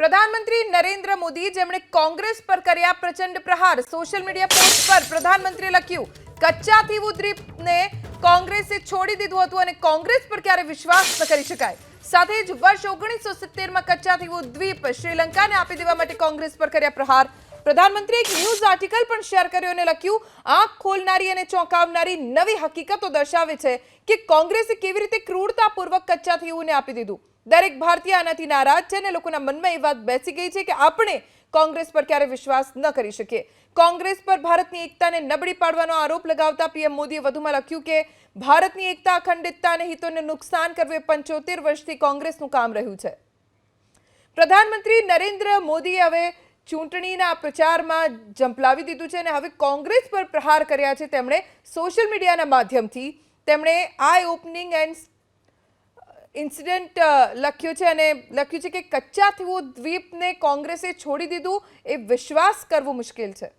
પ્રધાનમંત્રી નરેન્દ્ર મોદી જેમણે કોંગ્રેસ પર કર્યા પ્રચંડ પ્રહાર સોશિયલ મીડિયા પોસ્ટ પર પ્રધાનમંત્રીએ લખ્યું કચ્ચા ઉદ્રીપને કોંગ્રેસે છોડી દીધું હતું અને કોંગ્રેસ પર ક્યારે વિશ્વાસ ન કરી શકાય. સાથે જ વર્ષ ઓગણીસો સિત્તેરમાં કચ્ચા ઉદ્વીપ દ્વીપ શ્રીલંકાને આપી દેવા માટે કોંગ્રેસ પર કર્યા પ્રહાર. પ્રધાનમંત્રીએ એક ન્યૂઝ આર્ટિકલ પણ શેર કર્યો અને લખ્યું, આંખ ખોલનારી અને ચોંકાવનારી નવી હકીકતો દર્શાવે છે કે કોંગ્રેસે કેવી રીતે ક્રૂરતાપૂર્વક કચ્ચા થીવુંને આપી દીધું. દરેક ભારતીય આનાથી નારાજ છે અને લોકોના મનમાં એ વાત બેસી ગઈ છે કે આપણે કોંગ્રેસ પર ક્યારે વિશ્વાસ ન કરી શકીએ. કોંગ્રેસ પર ભારતની એકતાને નબળી પાડવાનો આરોપ લગાવતા પીએમ મોદીએ વધુમાં લખ્યું કે, ભારતની એકતા, અખંડિતતા અને હિતોને નુકસાન કરવું એ પંચોતેર વર્ષથી કોંગ્રેસનું કામ રહ્યું છે. પ્રધાનમંત્રી નરેન્દ્ર મોદીએ હવે ચૂંટણીના પ્રચારમાં ઝંપલાવી દીધું છે અને હવે કોંગ્રેસ પર પ્રહાર કર્યા છે. તેમણે સોશિયલ મીડિયાના માધ્યમથી તેમણે આઈ ઓપનિંગ એન્ડ ઇન્સિડન્ટ લખ્યું છે અને લખ્યું છે કે કચ્ચા થીવું દ્વીપને કોંગ્રેસે છોડી દીધું એ વિશ્વાસ કરવો મુશ્કેલ છે.